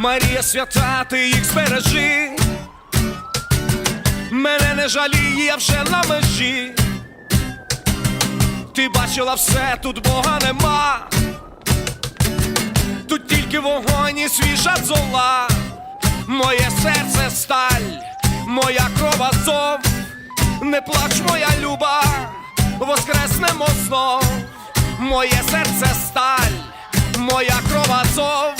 Марія свята, ти їх збережи. Мене не жаліє, я вже на межі. Ти бачила все, тут Бога нема. Тут тільки вогонь і свіжа зола. Моє серце сталь, моя кров азов. Не плач, моя люба, воскреснемо знов. Моє серце сталь, моя кров азов.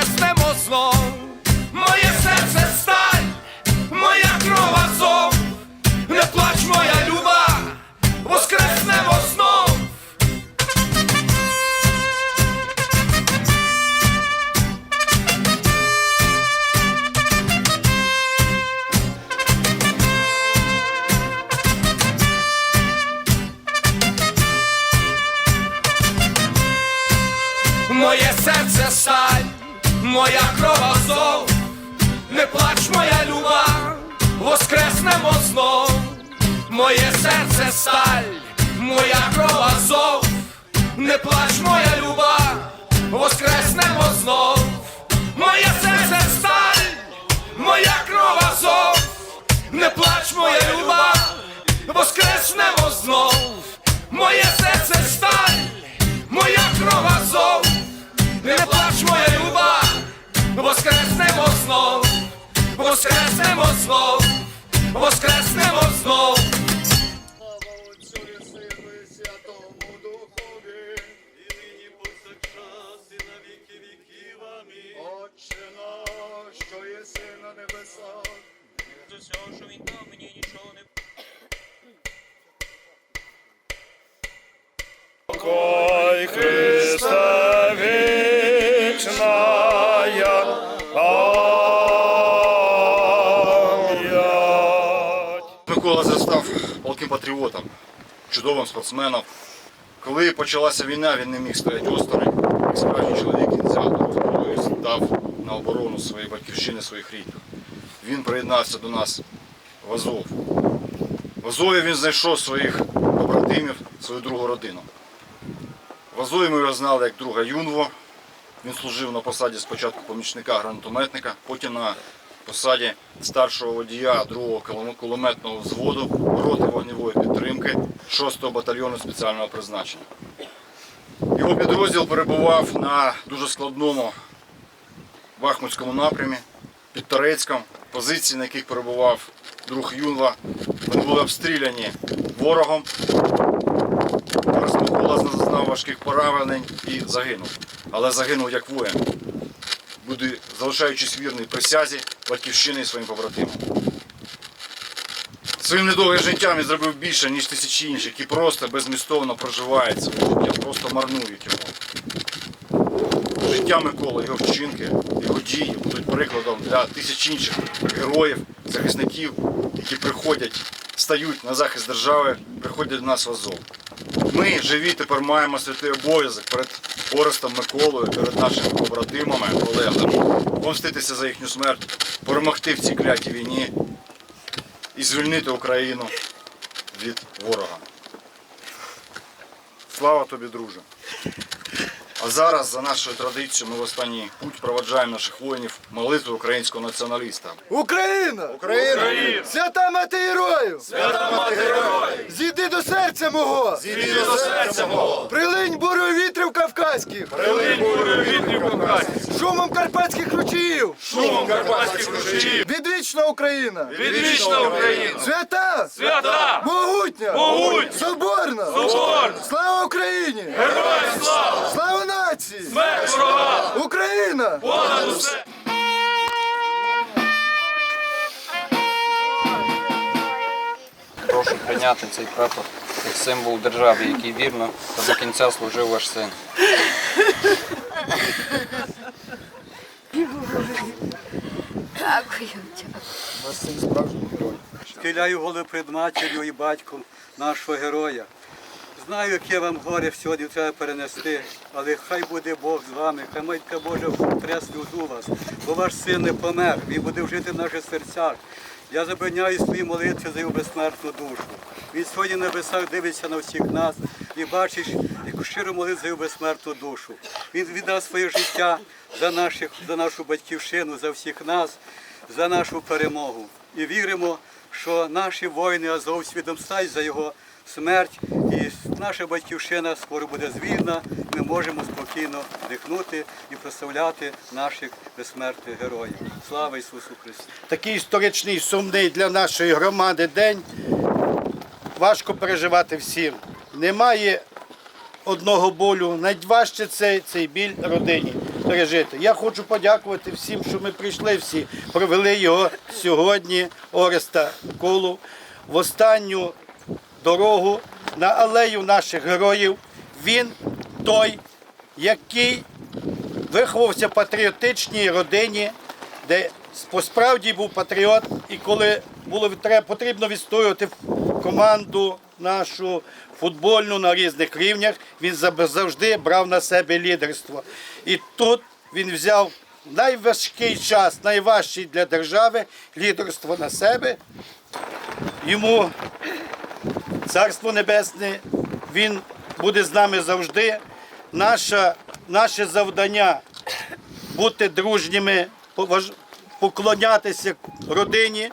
моя кров азов. Не плач, моя люба, воскреснемо знов. Моє серце сталь, моя кров азов. Не плач, моя люба, воскреснемо знов. Моє серце сталь, моя кров азов. Не плач, моя люба, воскреснемо знов. Моє серце сталь, моя кров знов, воскреснемо знов, воскреснемо знов. Що єси на небесах, з усього, що він дав, мені нічого не Микола застав палким патріотом, чудовим спортсменом. Коли почалася війна, він не міг стояти осторонь. Як справжній чоловік до зброю став на оборону своєї батьківщини, своїх рідних. Він приєднався до нас в Азов. В Азові він знайшов своїх побратимів, свою другу родину. В Азові ми його знали як друга Юнво. Він служив на посаді спочатку помічника гранатометника, потім на посаді старшого водія 2-го кулеметного взводу роти вогневої підтримки 6-го батальйону спеціального призначення. Його підрозділ перебував на дуже складному Бахмутському напрямі під Торецьком, позиції, на яких перебував друг Юнва. Вони були обстріляні ворогом. Микола зазнав важких поранень і загинув. Але загинув як воїн, залишаючись вірний присязі, батьківщини і своїм побратимам. Своїм недовгим життям він зробив більше, ніж тисячі інших, які просто безмістовно проживають своє життя, просто марнують його. Життя Миколи, його вчинки, його дії будуть прикладом для тисяч інших героїв, захисників, які приходять, стають на захист держави, приходять до нас в Азов. Ми, живі, тепер маємо святий обов'язок перед Орестом Миколою, перед нашими побратимами, колегами, помститися за їхню смерть, перемогти в цій клятій війні і звільнити Україну від ворога. Слава тобі, друже! А зараз, за нашою традицією, ми в останній путь проваджаємо наших воїнів молитву українського націоналіста. Україна! Україна! Свята мати героїв! Свята мати героїв! До серця мого! Зійди до серця мого! Прилинь бурою вітрів кавказьких! Прилинь бурою вітрів Кавказьких! Шумом карпатських ручіїв! Шумом карпатських ручіїв! Відвічна Україна! Відвічна Україна! Свята! Свята! Могутня! Могутня! Соборна! Соборна! Слава Україні! Героям слава! Слава нації! Смерть ворога! Україна! Понад усе! Прошу прийняти цей прапор як символ держави, який вірно та до кінця служив ваш син. Ваш син справжній герой. Схиляю голову перед матір'ю і батьком нашого героя. Знаю, яке вам горе сьогодні треба перенести, але хай буде Бог з вами, хай Матка Божа втре сльозу вас, бо ваш син не помер, він буде жити в наших серцях. Я забороняю свої молитви за його безсмертну душу. Він сьогодні на небесах дивиться на всіх нас і бачиш, яку щиро молитву за його безсмертну душу. Він віддав своє життя за, наших, за нашу батьківщину, за всіх нас, за нашу перемогу. І віримо, що наші воїни Азов свідомстають за його смерть, і наша батьківщина скоро буде звільна. Ми можемо спокійно дихнути і прославляти наших безсмертних героїв. Слава Ісусу Христу! такий історичний сумний для нашої громади день. Важко переживати всім. Немає одного болю. Найважче це цей біль родині пережити. Я хочу подякувати всім, що ми прийшли всі, провели його сьогодні, Ореста Колу, в останню дорогу на алею наших героїв. Він той, який виховався в патріотичній родині, де справді був патріот, і коли було потрібно відстоювати команду нашу футбольну на різних рівнях, він завжди брав на себе лідерство. І тут він взяв найважкий час, найважчий для держави лідерство на себе. Йому Царство Небесне, Він буде з нами завжди. Наша, наше завдання бути дружніми, поклонятися родині,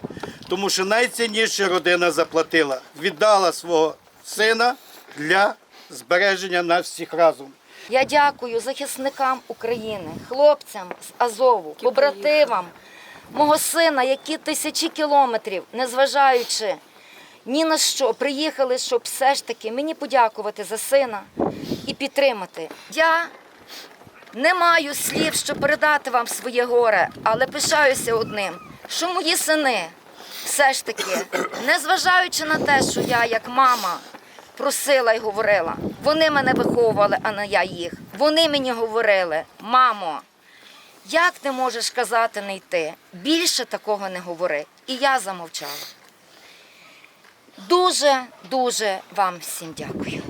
тому що найцінніше родина заплатила, віддала свого сина для збереження нас всіх разом. Я дякую захисникам України, хлопцям з Азову, побратимам мого сина, які тисячі кілометрів, незважаючи ні на що, приїхали, щоб все ж таки мені подякувати за сина і підтримати. Я не маю слів, щоб передати вам своє горе, але пишаюся одним, що мої сини все ж таки, незважаючи на те, що я як мама просила і говорила, вони мене виховували, а не я їх. Вони мені говорили, мамо, як ти можеш казати не йти? Більше такого не говори. І я замовчала. Дуже, дуже вам всім дякую.